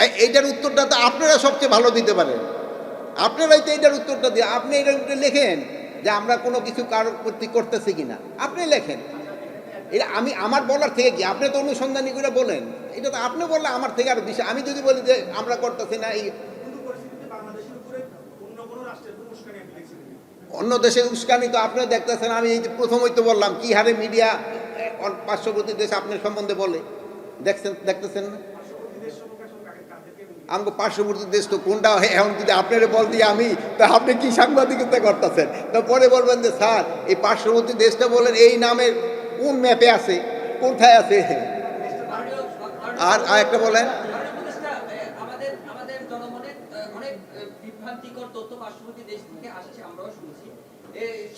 এই- এইটার উত্তরটা তো আপনারা সবচেয়ে ভালো দিতে পারেন। আপনারাই তো এইটার উত্তরটা দিয়ে, আপনি এটার উত্তর লেখেন যে আমরা কোনো কিছু কারোর প্রতি করতেছি কি না আপনি লেখেন। এটা আমি, আমার বলার থেকে কি? আপনি তো অনুসন্ধানী করে বলেন। এটা তো আপনি বললে আমার থেকে আর বিষয় আমি যদি বলি যে আমরা করতেছি না, এই অন্য কোনো উস্কানি তো আপনি দেখতেছেন। আমি এই প্রথমই তো বললাম, কি হারে মিডিয়া পার্শ্ববর্তী দেশ আপনার সম্বন্ধে বলে। দেখছেন, দেখতেছেন না পার্শ্ববর্তী দেশ সম্পর্কে আসলে কাকে কাদেরকে বলি? আমাকে পার্শ্ববর্তী দেশ তো কোনটা এখন যদি আপনার বল দিয়ে আমি, তা আপনি কি সাংবাদিকতা করতেছেন? তো পরে বলবেন যে, স্যার, এই পার্শ্ববর্তী দেশটা বলেন, এই নামের কোন ম্যাপে আছে? কোথায় আছে? আর আর একটা বলেন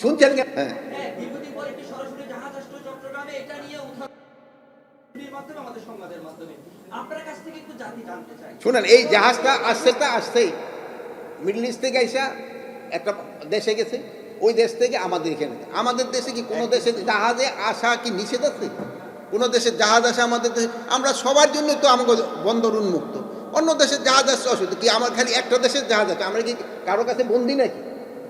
শুনছেন হ্যাঁ শুনেন, এই জাহাজটা আসছে তা আসছেই। মিডল ইস্ট থেকে আইসা একটা দেশে গেছে। ওই দেশ থেকে আমাদের এখানে আমাদের দেশে কি কোনো দেশে জাহাজে আসা কি নিষেধ আছে? কোনো দেশের জাহাজ আসা আমাদের দেশে আমরা সবার জন্য তো আমাকে বন্দর উন্মুক্ত। অন্য দেশের জাহাজ আসছে অসুবিধা। কি আমার খালি একটা দেশের জাহাজ আছে? আমরা কি কারও কাছে বন্দি নাকি?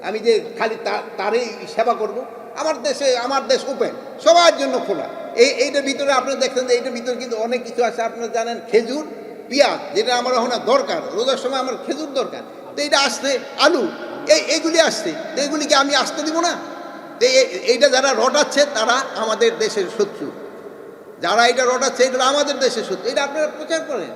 আমি যে খালি তারই সেবা করব? আমার দেশে আমার দেশ ওপেন সবার জন্য খোলা। এই, এইটার ভিতরে আপনারা দেখছেন যে এইটার ভিতরে কিন্তু অনেক কিছু আছে। আপনারা জানেন খেজুর, পেঁয়াজ, যেটা আমার এখন দরকার। রোজার সময় আমার খেজুর দরকার। তো এইটা আসছে আলু। এই, এইগুলি আসছে। তো এইগুলিকে আমি আসতে দিব না? তো এইটা যারা রটাচ্ছে, তারা আমাদের দেশের শত্রু। যারা এটা রটাচ্ছে এটা আমাদের দেশের শত্রু। এটা আপনারা প্রচার করেন।